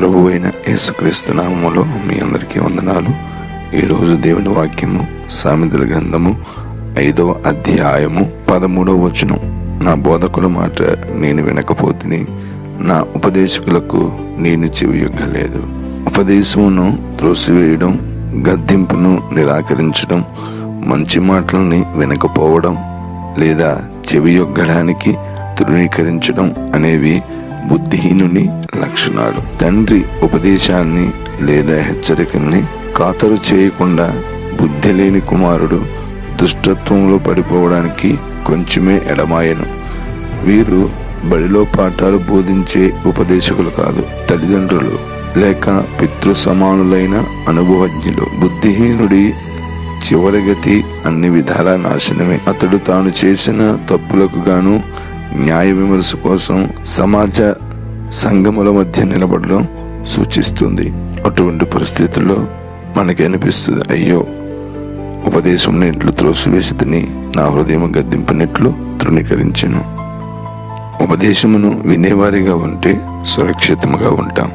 ప్రభు అయిన యేసుక్రీస్తు నామములో మీ అందరికీ వందనాలు. ఈరోజు దేవుని వాక్యము సామెతల గ్రంథము ఐదవ అధ్యాయము పదమూడవ వచనం. నా బోధకుల మాట నేను వినకపోతిని నా ఉపదేశకులకు నేను చెవియొగ్గలేదు. ఉపదేశమును త్రోసివేయడం గద్దింపును నిరాకరించడం మంచి మాటలని వినకపోవడం లేదా చెవియొగ్గడానికి తృణీకరించడం అనేవి బుద్ధిహీనుని లక్షణాలు. తండ్రి ఉపదేశాన్ని లేదా హెచ్చరికల్ని ఖాతరు చేయకుండా బుద్ధి లేని కుమారుడు దుష్టత్వంలో పడిపోవడానికి కొంచెమే ఎడమాయను. వీరు బడిలో పాఠాలు బోధించే ఉపదేశకులు కాదు తల్లిదండ్రులు. లేక పితృ సమానులైన అనుభవజ్ఞులు. బుద్ధిహీనుడి చివరి గతి అన్ని విధాల నాశనమే. అతడు తాను చేసిన తప్పులకు గాను న్యాయ విమర్శ కోసం సమాజ సంగముల మధ్య నిలబడడం సూచిస్తుంది. అటువంటి పరిస్థితుల్లో మనకి అనిపిస్తుంది అయ్యో ఉపదేశం నెట్లు త్రోసివేసి తిని నా హృదయం గద్దింపినట్లు తృణీకరించను. ఉపదేశమును వినేవారిగా ఉంటే సురక్షితముగా ఉంటాం.